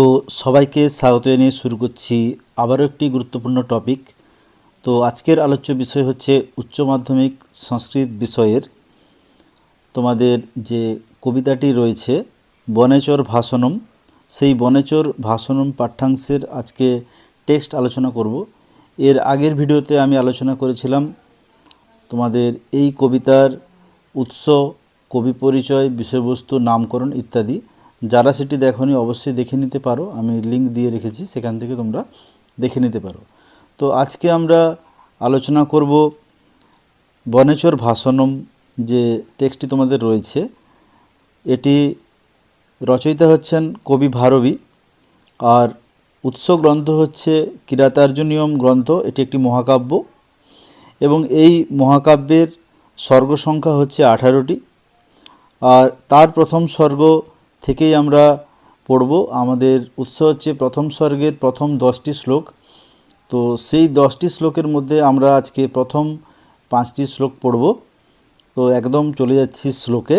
তো সবাইকে স্বাগত জানিয়ে শুরু করছি আবারও একটি গুরুত্বপূর্ণ টপিক তো আজকের আলোচ্য বিষয় হচ্ছে উচ্চ মাধ্যমিক সংস্কৃত বিষয়ের। তোমাদের যে কবিতাটি রয়েছে, বনেচর ভাষণম, সেই বনেচর ভাষণম পাঠ্যাংশের আজকে টেক্সট আলোচনা করব। এর আগের ভিডিওতে আমি আলোচনা করেছিলাম তোমাদের এই কবিতার উৎস, কবি পরিচয়, বিষয়বস্তু, নামকরণ ইত্যাদি। যারা সেটি দেখনি অবশ্যই দেখে নিতে পারো। আমি লিংক দিয়ে রেখেছি, সেখান থেকে তোমরা দেখে নিতে পারো। তো আজকে আমরা আলোচনা করব বনেচর ভাষণম যে টেক্সটটি তোমাদের রয়েছে, এটি রচয়িতা হচ্ছেন কবি ভারবী, আর উৎস গ্রন্থ হচ্ছে কিরাতার্জুনিয়ম গ্রন্থ, এটি একটি মহাকাব্য। এবং এই মহাকাব্যের স্বর্গ সংখ্যা হচ্ছে আঠারোটি, আর তার প্রথম স্বর্গ থেকেই আমরা পড়ব। আমাদের উৎস হচ্ছে প্রথম স্বর্গের প্রথম দশটি শ্লোক। তো সেই দশটি শ্লোকের মধ্যে আমরা আজকে প্রথম পাঁচটি শ্লোক পড়ব। তো একদম চলে যাচ্ছি শ্লোকে।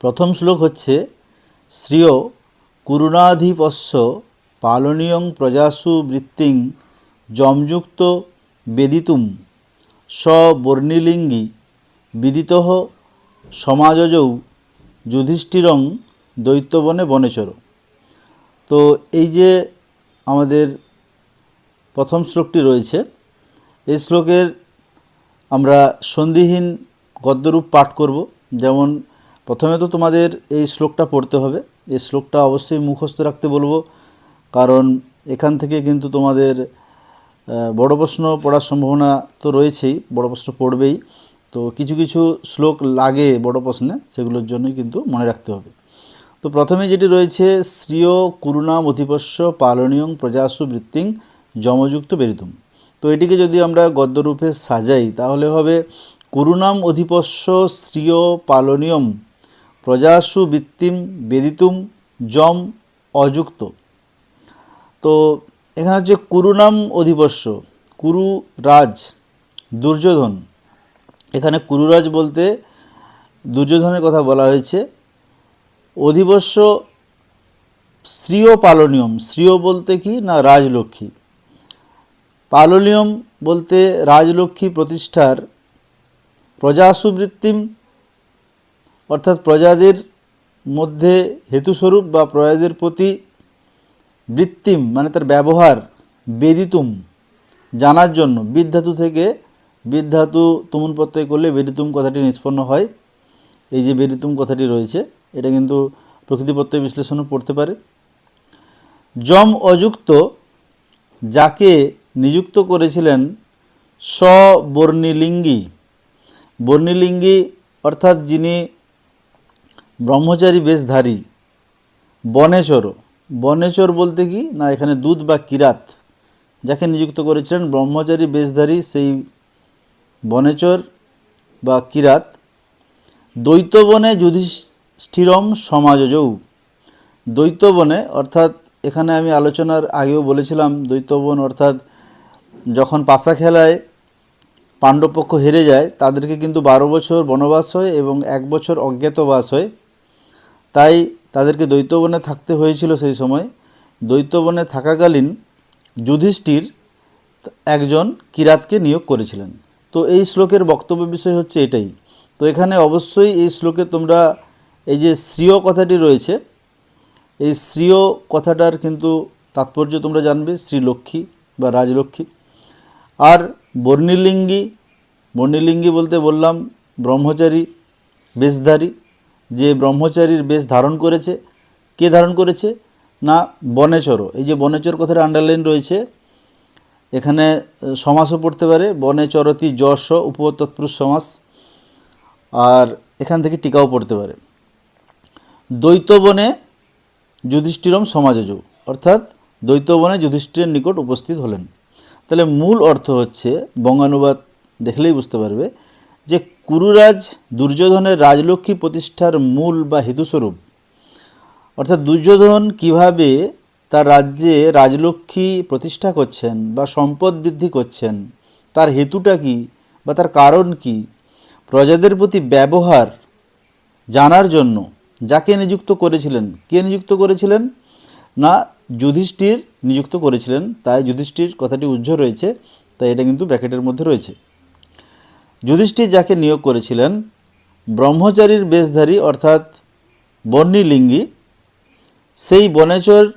প্রথম শ্লোক হচ্ছে, শ্রিয়, করুণাধিপস্য পালনীয়ং প্রজাসু বৃত্তিং যমযুক্ত বেদিতুম স্ববর্ণিলিঙ্গি বিদিত সমাজজৌ যুধিষ্ঠিরং দৈত্যবনে বনেচর তো এই যে আমাদের প্রথম শ্লোকটি রয়েছে, এই শ্লোকের আমরা সন্ধিহীন গদ্যরূপ পাঠ করব। যেমন, প্রথমে তো তোমাদের এই শ্লোকটা পড়তে হবে। এই শ্লোকটা অবশ্যই মুখস্থ রাখতে বলব, কারণ এখান থেকে কিন্তু তোমাদের বড় প্রশ্ন পড়ার সম্ভাবনা তো রয়েছেই, বড় প্রশ্ন পড়বেই। তো কিছু কিছু শ্লোক লাগে বড় প্রশ্নে, সেগুলোর জন্যই কিন্তু মনে রাখতে হবে। তো প্রথমে যেটি রয়েছে শ্রিয় করুণাম অধিপস্য পালনীয়ং প্রজাসু বৃত্তিং যমযুক্ত বেরিতুম। তো এটিকে যদি আমরা গদ্যরূপে সাজাই, তাহলে হবে করুণাম অধিপস্য শ্রিয় পালনীয়ম প্রজাসু বৃত্তিম বেদিতুম যম অযুক্ত। তো এখানে হচ্ছে কুরুনাম অধিপস্য, কুরু রাজ, দুর্যোধন। এখানে কুরুরাজ বলতে দুর্যোধনের কথা বলা হয়েছে। অধিবস্য শ্রীয় পালনীয়ম শ্রীয় বলতে কি না রাজলক্ষ্মী? পালনীয়ম বলতে রাজলক্ষ্মী প্রতিষ্ঠার প্রজাসুবৃত্তিম, অর্থাৎ প্রজাদের মধ্যে হেতুস্বরূপ বা প্রজাদের প্রতি বৃত্তিম মানে তার ব্যবহার বেদিতুম, জানার জন্য। বিধাতু থেকে বিধাতু তুমুন প্রত্যয় করলে বেদিতুম কথাটি নিষ্পন্ন হয়। এই যে বেদিতুম কথাটি রয়েছে এটা কিন্তু প্রকৃতি প্রত্যয় বিশ্লেষণও পড়তে পারে। যম অযুক্ত যাকে নিযুক্ত করেছিলেন স্ববর্ণিলিঙ্গী। বর্ণিলিঙ্গী অর্থাৎ যিনি ব্রহ্মচারী বেশধারী, বনেচর। বনেচর বলতে কি? না, এখানে দুধ বা কিরাত। যাকে নিযুক্ত করেছিলেন ব্রহ্মচারী বেশধারী, সেই বনেচর বা কিরাত। দ্বৈতবনে যুধিষ্ঠিরম সমাজজৌ। দ্বৈতবনে, অর্থাৎ এখানে আমি আলোচনার আগেও বলেছিলাম, দ্বৈতবন অর্থাৎ যখন পাশা খেলায় পাণ্ডবপক্ষ হেরে যায়, তাদেরকে কিন্তু বারো বছর বনবাস হয় এবং এক বছর অজ্ঞাতবাস হয়। তাই তাদেরকে দ্বৈতবনে থাকতে হয়েছিল সেই সময়। দ্বৈতবনে থাকাকালীন যুধিষ্ঠির একজন কিরাতকে নিয়োগ করেছিলেন। তো এই শ্লোকের বক্তব্য বিষয় হচ্ছে এটাই। তো এখানে অবশ্যই এই শ্লোকে তোমরা এই যে শ্রীয় কথাটি রয়েছে, এই শ্রীয় কথাটার কিন্তু তাৎপর্য তোমরা জানবে শ্রীলক্ষ্মী বা রাজলক্ষ্মী। আর বর্ণিলিঙ্গী, বর্ণিলিঙ্গি বলতে বললাম ব্রহ্মচারী, বেশধারী। যে ব্রহ্মচারীর বেশ ধারণ করেছে, কে ধারণ করেছে? না বনেচর এই যে বনেচর কথাটা আন্ডারলাইন রয়েছে, এখানে সমাসও পড়তে পারে বনে চরতি যশ উপতৎপুরুষ সমাস। আর এখান থেকে টিকাও পড়তে পারে। দ্বৈতবনে যুধিষ্ঠিরম সমাজজ, অর্থাৎ দ্বৈতবনে যুধিষ্ঠিরের নিকট উপস্থিত হলেন। তাহলে মূল অর্থ হচ্ছে, বঙ্গানুবাদ দেখলেই বুঝতে পারবে, যে কুরুরাজ দুর্যোধনের রাজলক্ষ্মী প্রতিষ্ঠার মূল বা হেতুস্বরূপ। অর্থাৎ দুর্যোধন কীভাবে তার রাজ্যে রাজলক্ষ্মী প্রতিষ্ঠা করছেন বা সম্পদ বৃদ্ধি করছেন, তার হেতুটা কি বা তার কারণ কি, প্রজাদের প্রতি ব্যবহার জানার জন্য যাকে নিযুক্ত করেছিলেন? কে নিযুক্ত করেছিলেন? না, যুধিষ্ঠির নিযুক্ত করেছিলেন। তাই যুধিষ্ঠির কথাটি উজ্জ্বল রয়েছে, তাই এটা কিন্তু ব্র্যাকেটের মধ্যে রয়েছে। যুধিষ্ঠির যাকে নিয়োগ করেছিলেন, ব্রহ্মচারীর বেশধারী অর্থাৎ বর্ণিলিঙ্গী, সেই বনেচর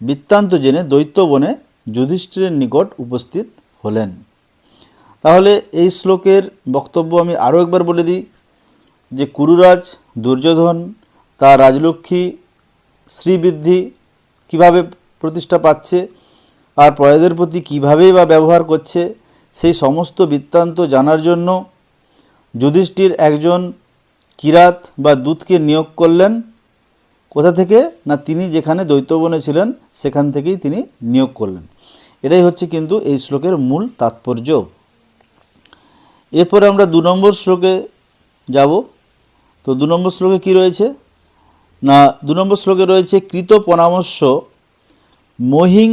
বৃত্তান্ত জেনে দৈত্য বনে যুধিষ্ঠিরের নিকট উপস্থিত হলেন। তাহলে এই শ্লোকের বক্তব্য আমি আরও একবার বলে দিই যে কুরুরাজ, দুর্যোধন তার রাজলক্ষ্মী শ্রীবৃদ্ধি কীভাবে প্রতিষ্ঠা পাচ্ছে, আর প্রয়াদের প্রতি কীভাবেই বা ব্যবহার করছে, সেই সমস্ত বৃত্তান্ত জানার জন্য যুধিষ্ঠির একজন কিরাত বা দূতকে নিয়োগ করলেন। কোথা থেকে? না তিনি যেখানে দৈত্যবনে ছিলেন, সেখান থেকেই তিনি নিয়োগ করলেন। এটাই হচ্ছে কিন্তু এই শ্লোকের মূল তাৎপর্য। এরপরে আমরা দু নম্বর শ্লোকে যাব। তো দু নম্বর শ্লোকে কি রয়েছে? না, দু নম্বর শ্লোকে রয়েছে, কৃত পরামর্শ মহিং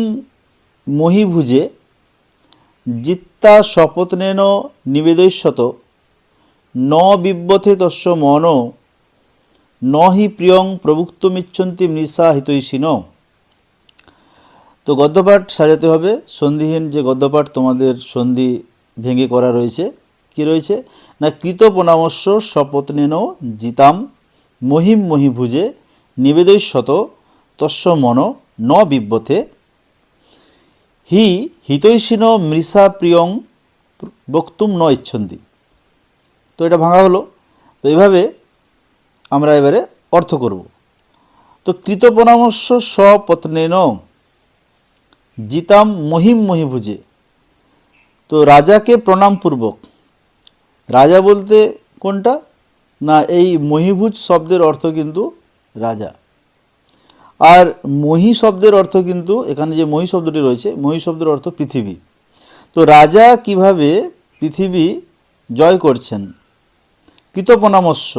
মহিভুজে জিত্তা শপথনেন নিবেদস্যত ন বিব্যথে তস্য মন, ন হি প্রিয়ং প্রভুক্ত প্রভুক্তমিচ্ছন্তি মৃষা হিতৈষিন। তো গদ্যপাঠ সাজাতে হবে। সন্ধিহীন যে গদ্যপাঠ তোমাদের সন্ধি ভেঙে করা রয়েছে, কি রয়েছে? না, কৃত পরামর্শ শপথনেন জিতাম মহিম মহিভুজে নিবেদৈশত তস্য মন ন বিব্যথে হি হিতৈষিন মৃষা প্রিয়ং বক্তুম ন ইচ্ছন্তি। তো এটা ভাঙা হলো। তো এইভাবে আমরা এবারে অর্থ করব। তো কৃত পরামর্শ স্বপত্নেন জিতাম মহিম মহিভুজে। তো রাজাকে প্রণামপূর্বক। রাজা বলতে কোনটা? না, এই মহিভুজ শব্দের অর্থ কিন্তু রাজা। আর মহি শব্দের অর্থ কিন্তু এখানে যে মহি শব্দটি রয়েছে, মহি শব্দের অর্থ পৃথিবী। তো রাজা কীভাবে পৃথিবী জয় করছেন? কৃতপনামস্য,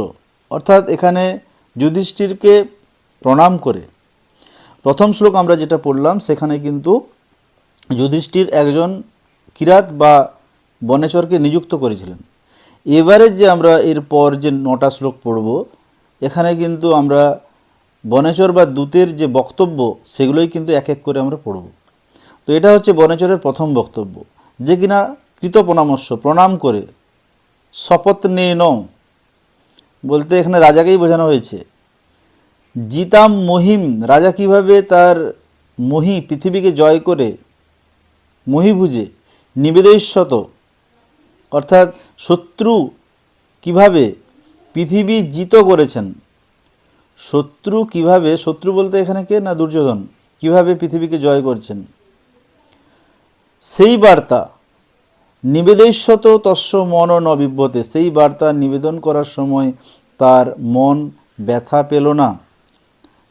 অর্থাৎ এখানে যুধিষ্ঠিরকে প্রণাম করে। প্রথম শ্লোক আমরা যেটা পড়লাম, সেখানে কিন্তু যুধিষ্ঠির একজন কিরাত বা বনেচরকে নিযুক্ত করেছিলেন। এবারে যে আমরা এরপর যে নটা শ্লোক পড়ব, এখানে কিন্তু আমরা বনেচর বা দূতের যে বক্তব্য, সেগুলোই কিন্তু এক এক করে আমরা পড়ব। তো এটা হচ্ছে বনেচরের প্রথম বক্তব্য, যে কিনা কৃত পরামর্শ প্রণাম করে শপথ নিয়ে নও বলতে এখানে রাজাকেই বোঝানো হয়েছে, জিতাম মহিম রাজা কীভাবে তার মহি পৃথিবীকে জয় করে, মহিভুজে নিবেদৈশত অর্থাৎ শত্রু কীভাবে পৃথিবী জিত করেছেন? শত্রু কীভাবে, শত্রু বলতে এখানে কে না দুর্যোধন, কীভাবে পৃথিবীকে জয় করছেন? সেই বার্তা নিবেদৈশত তস্য মন নবিব্যতে সেই বার্তা নিবেদন করার সময় তার মন ব্যথা পেল না।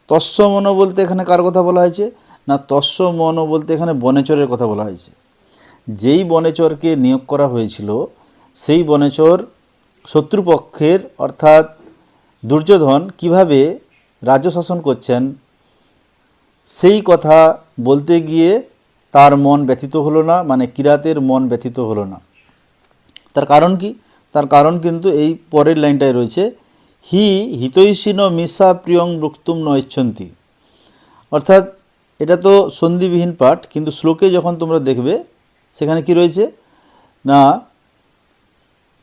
তস্য মন বলতে এখানে কার কথা বলা হয়েছে? না, তস্য মন বলতে এখানে বনেচরের কথা বলা হয়েছে। যেই বনেচরকে নিয়োগ করা হয়েছিল সেই বনেচর শত্রুপক্ষের অর্থাৎ দুর্যোধন কীভাবে রাজ্য শাসন করছেন, সেই কথা বলতে গিয়ে তার মন ব্যথিত হলো না মানে কিরাতের মন ব্যথিত হলো না। তার কারণ কি? তার কারণ কিন্তু এই পরের লাইনটায় রয়েছে, হি হিতৈষীন মিশা প্রিয়ং বক্তুম ন ইচ্ছন্তি অর্থাৎ এটা তো সন্ধিবিহীন পাঠ, কিন্তু শ্লোকে যখন তোমরা দেখবে, সেখানে কি রয়েছে? না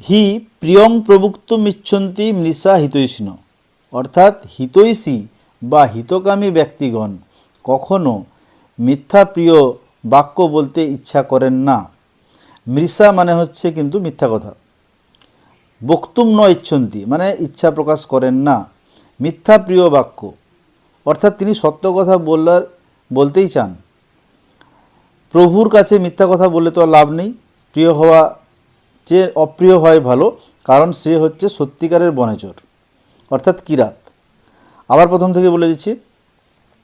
হি প্রিয়ং প্রভুক্ত মিচ্ছন্তি মৃষা হিতৈষীন অর্থাৎ হিতৈষী বা হিতকামী ব্যক্তিগণ কখনো মিথ্যা প্রিয় বাক্য বলতে ইচ্ছা করেন না। মৃষা মানে হচ্ছে কিন্তু মিথ্যা কথা। বক্তুম ন ইচ্ছন্তি মানে ইচ্ছা প্রকাশ করেন না। মিথ্যা প্রিয় বাক্য। অর্থাৎ তিনি সত্য কথা বলার, বলতেই চান। প্রভুর কাছে মিথ্যা কথা বললে তো লাভ নেই। প্রিয় হওয়া যে অপ্রিয় হয় ভালো, কারণ সে হচ্ছে সত্যিকারের বনেচর, অর্থাৎ কিরাত। আবার প্রথম থেকে বলে দিচ্ছি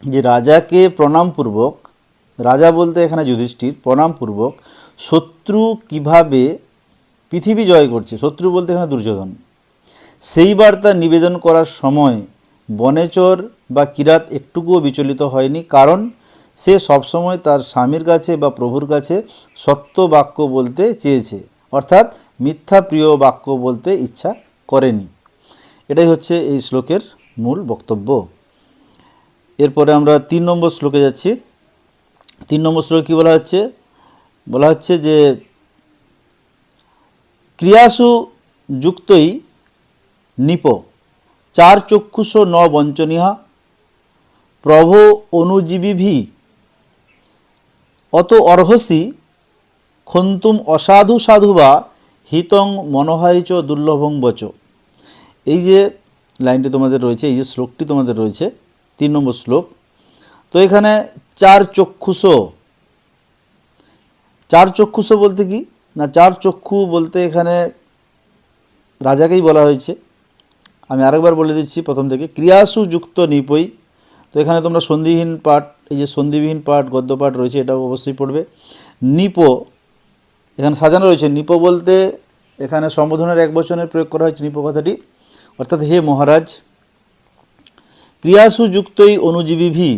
যে রাজাকে প্রণামপূর্বক, রাজা বলতে এখানে যুধিষ্ঠির, প্রণামপূর্বক শত্রু কীভাবে পৃথিবী জয় করছে, শত্রু বলতে এখানে দুর্যোধন। সেই বার্তা নিবেদন করার সময় বনেচর বা কিরাত একটুকুও বিচলিত হয়নি, কারণ সে সবসময় তার স্বামীর কাছে বা প্রভুর কাছে সত্য বাক্য বলতে চেয়েছে। অর্থাৎ মিথ্যা প্রিয় বাক্য বলতে ইচ্ছা করেনি। এটাই হচ্ছে এই শ্লোকের মূল বক্তব্য। এরপরে আমরা তিন নম্বর শ্লোকে যাচ্ছি। তিন নম্বর শ্লোকে কী বলা হচ্ছে? বলা হচ্ছে যে, ক্রিয়াসু যুক্তই নিপ, চার চক্ষুষ ন বঞ্চনীয়া প্রভ অনুজীবিভি, অত অর্হসি খন্তুম অসাধু সাধু বা হিতং মনোহারিচ দুর্লভং বচ। এই যে লাইনটি তোমাদের রয়েছে, এই যে শ্লোকটি তোমাদের রয়েছে, তিন নম্বর শ্লোক। তো এখানে চার চক্ষুষ চার চক্ষুষ বলতে কি? না, চার চক্ষু বলতে এখানে রাজাকেই বলা হয়েছে। আমি আরেকবার বলে দিচ্ছি প্রথম থেকে, ক্রিয়াসু যুক্ত নিপই। তো এখানে তোমরা সন্ধিহীন পাঠ, এই যে সন্ধিবিহীন পাঠ, গদ্য পাঠ রয়েছে, এটাও অবশ্যই পড়বে। নিপ এখানে সাজানো রয়েছে। নিপ বলতে এখানে সম্বোধনের এক বচনের প্রয়োগ করা হয়েছে নিপ কথাটি। অর্থাৎ হে মহারাজ, ক্রিয়াসু যুক্তই অনুজীবীভি,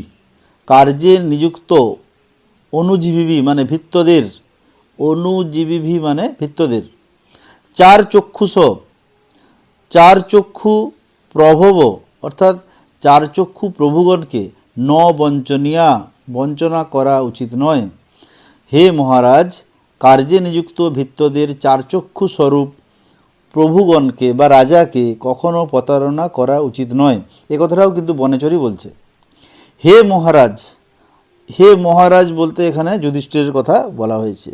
কার্যে নিযুক্ত অনুজীবী মানে ভিত্তদের অনুজীবী মানে ভিত্তদের। চার চক্ষুষ চার চক্ষু প্রভব, অর্থাৎ চার চক্ষু প্রভুগণকে ন বঞ্চনীয়া বঞ্চনা করা উচিত নয়। হে মহারাজ কার্যে নিযুক্ত ভিত্তদের চারচক্ষু স্বরূপ প্রভুগণকে বা রাজাকে কখনো প্রতারণা করা উচিত নয়। এ কথাটাও কিন্তু বনেচরই বলছে। হে মহারাজ হে মহারাজ বলতে এখানে যুধিষ্ঠিরের কথা বলা হয়েছে।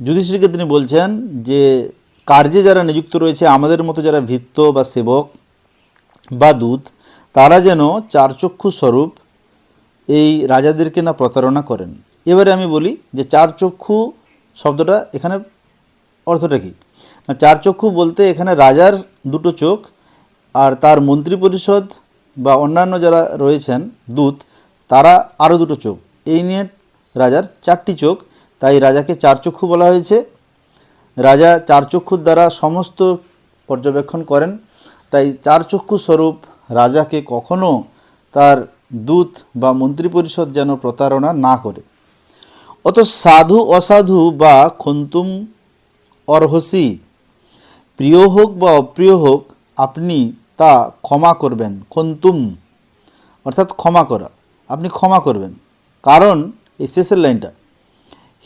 যুধিষ্ঠিরকে তিনি বলছেন যে, কার্যে যারা নিযুক্ত রয়েছে, আমাদের মতো যারা ভিত্ত বা সেবক বা দূত, তারা যেন চারচক্ষু স্বরূপ এই রাজাদেরকে না প্রতারণা করেন। এবারে আমি বলি যে চার চক্ষু শব্দটা এখানে অর্থটা কী? চার চক্ষু বলতে এখানে রাজার দুটো চোখ আর তার মন্ত্রী পরিষদ বা অন্যান্য যারা রয়েছেন দূত, তারা আরও দুটো চোখ। এই নিয়ে রাজার চারটি চোখ। তাই রাজাকে চার চক্ষু বলা হয়েছে। রাজা চার চক্ষুর দ্বারা সমস্ত পর্যবেক্ষণ করেন। তাই চার চক্ষু স্বরূপ রাজাকে কখনো তার দূত বা মন্ত্রী পরিষদ যেন প্রতারণা না করে। অত সাধু অসাধু বা খন্তুম অর্হসি, প্রিয় হোক বা অপ্রিয় হোক, আপনি তা ক্ষমা করবেন। খন্তুম, অর্থাৎ ক্ষমা করা। আপনি ক্ষমা করবেন। কারণ এই শেষের লাইনটা,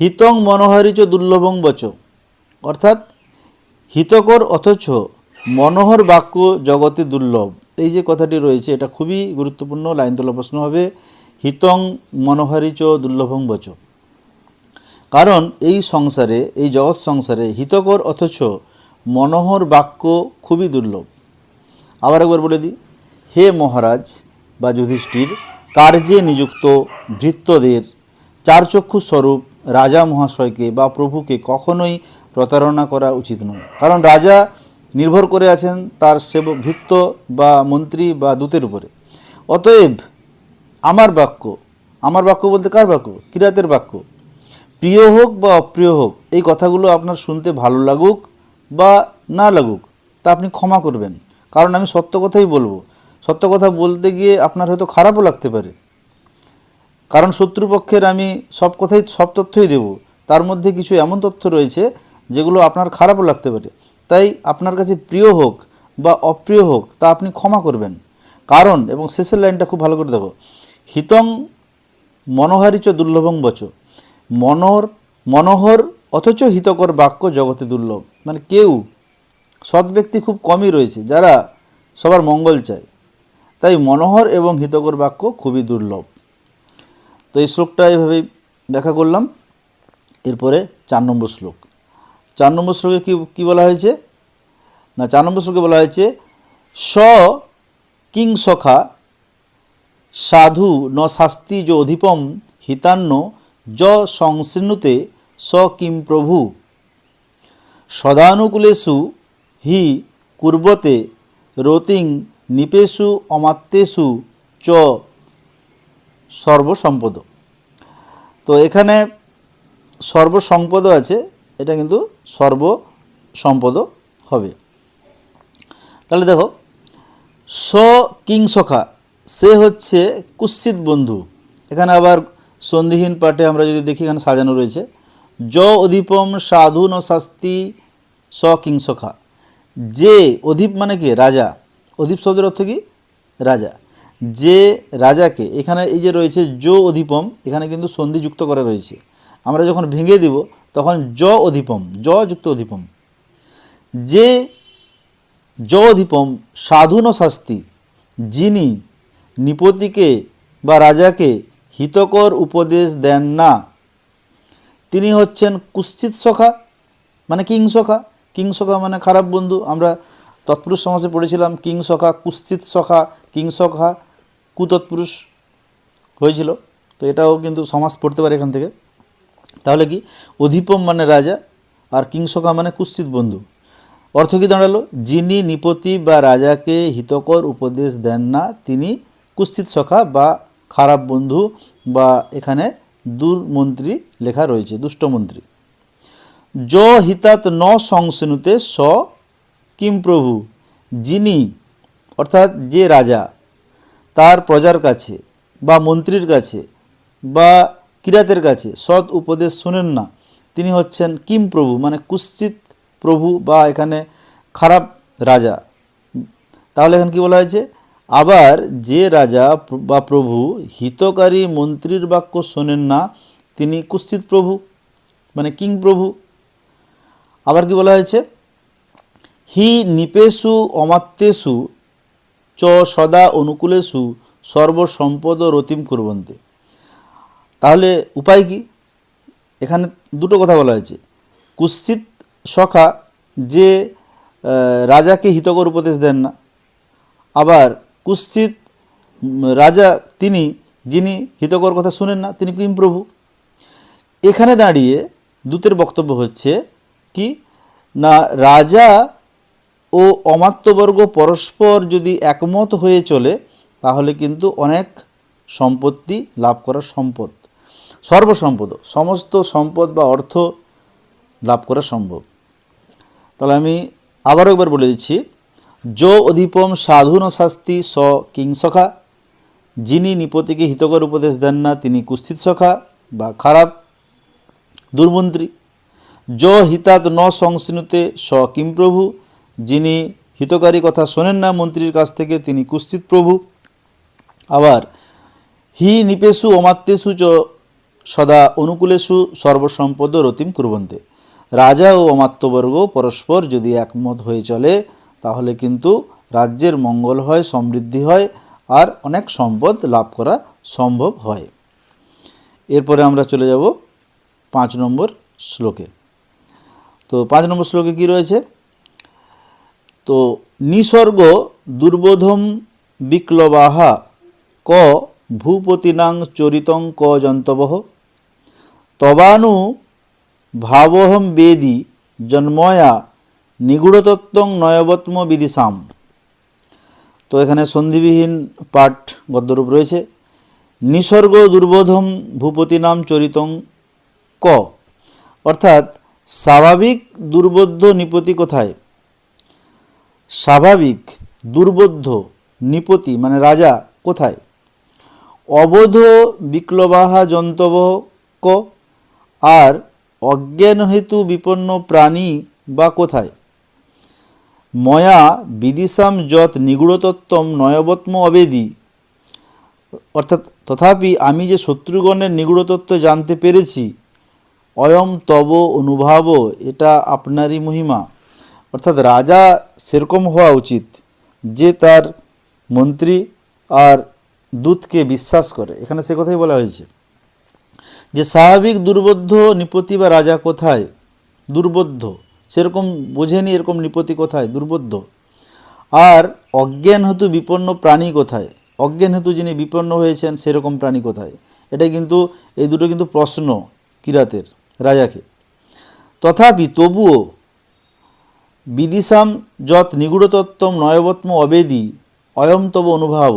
হিতং মনোহরিচ দুর্লভং বচ, অর্থাৎ হিতকর অথচ মনোহর বাক্য জগতে দুর্লভ। এই যে কথাটি রয়েছে, এটা খুবই গুরুত্বপূর্ণ লাইন তোলা প্রশ্ন হবে, হিতং মনোহরিচ দুর্লভং বচ। কারণ এই সংসারে, এই জগৎ সংসারে হিতকর অথচ মনোহর বাক্য খুবই দুর্লভ। আবার একবার বলে দিই, হে মহারাজ বা যুধিষ্ঠির, কার্যে নিযুক্ত ভৃত্যদের চারচক্ষু স্বরূপ রাজা মহাশয়কে বা প্রভুকে কখনোই প্রতারণা করা উচিত নয়। কারণ রাজা নির্ভর করে আছেন তার সেব ভৃত্য বা মন্ত্রী বা দূতের উপরে। অতএব আমার বাক্য আমার বাক্য বলতে কার বাক্য? কিরাতের বাক্য। প্রিয় হোক বা অপ্রিয় হোক, এই কথাগুলো আপনার শুনতে ভালো লাগুক বা না লাগুক, তা আপনি ক্ষমা করবেন। কারণ আমি সত্য কথাই বলব। সত্য কথা বলতে গিয়ে আপনার হয়তো খারাপও লাগতে পারে। কারণ শত্রুপক্ষের আমি সব কথাই, সব তথ্যই দেব। তার মধ্যে কিছু এমন তথ্য রয়েছে যেগুলো আপনার খারাপও লাগতে পারে। তাই আপনার কাছে প্রিয় হোক বা অপ্রিয় হোক, তা আপনি ক্ষমা করবেন। কারণ, এবং শেষের লাইনটা খুব ভালো করে দেখো। হিতং মনোহারিচ দুর্লভং বচ। মনোহর মনোহর অথচ হিতকর বাক্য জগতে দুর্লভ। মানে কেউ, সৎ ব্যক্তি খুব কমই রয়েছে, যারা সবার মঙ্গল চায়। তাই মনোহর এবং হিতকর বাক্য খুবই দুর্লভ। তো এই শ্লোকটা এভাবেই ব্যাখ্যা করলাম। এরপরে চার নম্বর শ্লোক। চার নম্বর শ্লোকে কি, কী বলা হয়েছে? না, চার নম্বর শ্লোকে বলা হয়েছে, স কিং সখা, সাধু ন শাস্তি য অধিপম, হিতান্ন য সংশৃণুতে স কিম প্রভু। সদানুকূলেষু হি কুর্বতে রতিং নিপেষু অমাত্যেষু চ সর্বসম্পদ। তো এখানে সর্বসম্পদ আছে, এটা কিন্তু সর্বসম্পদ হবে। তাহলে দেখো স কিং সখা, সে হচ্ছে কুৎসিত বন্ধু। এখানে আবার সন্ধিহীন পাঠে আমরা যদি দেখি, এখানে সাজানো রয়েছে। য অধিপম সাধু ন শাস্তি স কিং সখা। যে অধিপ মানে কি? রাজা। অধিপ শব্দের অর্থ কি? রাজা। যে রাজাকে, এখানে এই যে রয়েছে জো অধিপম, এখানে কিন্তু সন্ধি যুক্ত করা রয়েছে। আমরা যখন ভেঙে দিব, তখন জ অধিপম জ যুক্ত অধিপম। যে জ অধিপম সাধুন শাস্তি, যিনি নিপতিকে বা রাজাকে হিতকর উপদেশ দেন না। তিনি হচ্ছেন কুৎসিত সখা মানে কিং সখা। কিং সখা মানে খারাপ বন্ধু। আমরা তৎপুরুষ সমাজে পড়েছিলাম, কিং সখা কুৎসিত সখা, কিং সখা, কুতৎপুরুষ হয়েছিল। তো এটাও কিন্তু সমাজ পড়তে পারে এখান থেকে। তাহলে কি? অধিপম মানে রাজা আর কিংসকা মানে কুৎসিত বন্ধু। অর্থ কি দাঁড়াল? যিনি নিপতি বা রাজাকে হিতকর উপদেশ দেন না, তিনি কুৎসিত সখা বা খারাপ বন্ধু বা এখানে দুর্মন্ত্রী লেখা রয়েছে দুষ্টমন্ত্রী য হিতাত ন সংসনুতে স কিম প্রভু, যিনি অর্থাৎ যে রাজা, তার প্রজার কাছে বা মন্ত্রীর কাছে বা কিরাতের কাছে সৎ উপদেশ শোনেন না, তিনি হচ্ছেন কিম প্রভু মানে কুশ্চিত প্রভু বা এখানে খারাপ রাজা। তাহলে এখানে কি বলা হয়েছে? আবার যে রাজা বা প্রভু হিতকারী মন্ত্রীর বাক্য শোনেন না, তিনি কুশ্চিত প্রভু মানে কিং প্রভু। আবার কি বলা হয়েছে? হি নিপেষু অমাত্যেষু চ সদা অনুকূলেষু, সর্বসম্পদ রতিম কুর্বন্তে। তাহলে উপায় কি? এখানে দুটো কথা বলা হয়েছে। কুৎসিত সখা যে রাজাকে হিতকর উপদেশ দেন না, আবার কুৎসিত উম, রাজা তিনি যিনি হিতকর কথা শুনেন না তিনি কিম প্রভু? এখানে দাঁড়িয়ে দূতের বক্তব্য হচ্ছে কি না রাজা ও অমাত্যবর্গ পরস্পর যদি একমত হয়ে চলে তাহলে কিন্তু অনেক সম্পত্তি লাভ করার সম্পদ। সর্বসম্পদ সমস্ত সম্পদ বা অর্থ লাভ করা সম্ভব। তাহলে আমি আবারও একবার বলে দিচ্ছি যো অধিপম সাধুন শাস্তি স কিংসখা যিনি নিপতিকে হিতকর উপদেশ দেন না, তিনি কুস্থিত সখা বা খারাপ। দুর্মন্ত্রী, য হিতাত ন সংশ্নুতে স কিম প্রভু। যিনি হিতকারী কথা শোনেন না, মন্ত্রীর কাছ থেকে তিনি কুস্থিত প্রভু। আবার, হি নিপেষু অমাত্যেষু চ সদা অনুকূলেষু সর্বসম্পদ রতিম কুর্বন্তে। রাজা ও অমাত্যবর্গ পরস্পর যদি একমত হয়ে চলে তাহলে কিন্তু রাজ্যের মঙ্গল হয়, সমৃদ্ধি হয় আর অনেক সম্পদ লাভ করা সম্ভব হয়। এরপরে আমরা চলে যাব পাঁচ নম্বর শ্লোকে। তো পাঁচ নম্বর শ্লোকে কি রয়েছে? তো নিসর্গ দুর্বোধম বিক্লবাহা ক ভূপতিনাং চরিতং ক জন্তবহ। তবানু ভাবহম বেদি জন্ময়া নিগুড়তত্ত্বং নয়বত্ম বিদিশাম। তো এখানে সন্ধিবিহীন পাঠ গদ্যরূপ রয়েছে। নিসর্গ দুর্বোধম ভূপতি নাম চরিতং ক। অর্থাৎ স্বাভাবিক দুর্বোধ্য নিপতি কোথায়? স্বাভাবিক দুর্বোধ্য নিপতি মানে রাজা কোথায়? অবোধ বিক্লবাহা জন্তব ক। আর অজ্ঞান হেতু বিপন্ন প্রাণী বা কোথায়? ময়া বিদিশাম যত নিগুড়তত্ত্বম নয়বত্ম অবেদি। অর্থাৎ তথাপি আমি যে শত্রুগণের নিগুড়তত্ত্ব জানতে পেরেছি, অয়ম তব অনুভাব, এটা আপনারই মহিমা। অর্থাৎ রাজা সেরকম হওয়া উচিত, যে তার মন্ত্রী আর দূতকে বিশ্বাস করে। এখানে সে কথাই বলা হয়েছে। যে স্বাভাবিক দুর্বোধ্য নিপতি বা রাজা কোথায়? দুর্বোধ্য। সেরকম বোঝেনি এরকম নিপতি কোথায়, দুর্বোধ্য। আর অজ্ঞান হেতু বিপন্ন প্রাণী কোথায়? অজ্ঞান হেতু যিনি বিপন্ন হয়েছেন, সেরকম প্রাণী কোথায়? এটাই কিন্তু, এই দুটো কিন্তু প্রশ্ন কিরাতের, রাজাকে। তথাপি তবুও বিদিশাম যত নিগুড়তত্ত্বম নয়বত্ম অবেদি, অয়ম তব অনুভাব।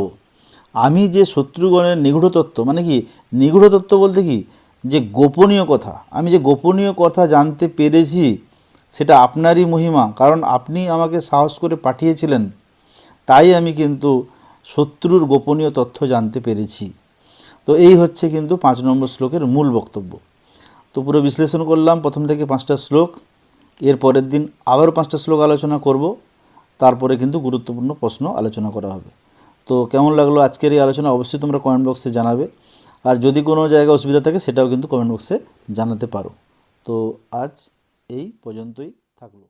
আমি যে শত্রুগণের নিগূঢ়তত্ত্ব মানে কি, নিগূঢ়তত্ত্ব বলতে কি, যে গোপনীয় কথা, আমি যে গোপনীয় কথা জানতে পেরেছি সেটা আপনারই মহিমা, কারণ আপনি আমাকে সাহস করে পাঠিয়েছিলেন। তাই আমি কিন্তু শত্রুর গোপনীয় তথ্য জানতে পেরেছি। তো এই হচ্ছে কিন্তু পাঁচ নম্বর শ্লোকের মূল বক্তব্য। তো পুরো বিশ্লেষণ করলাম, প্রথম থেকে পাঁচটা শ্লোক। এর পরের দিন আবারও পাঁচটা শ্লোক আলোচনা করব। তারপরে কিন্তু গুরুত্বপূর্ণ প্রশ্ন আলোচনা করা হবে। তো কেমন লাগল আজকের এই আলোচনা অবশ্যই তোমরা কমেন্ট বক্সে জানাবে। আর যদি কোনো জায়গায় অসুবিধা থাকে, সেটাও কিন্তু কমেন্ট বক্সে জানাতে পারো। তো আজ এই পর্যন্তই থাকল।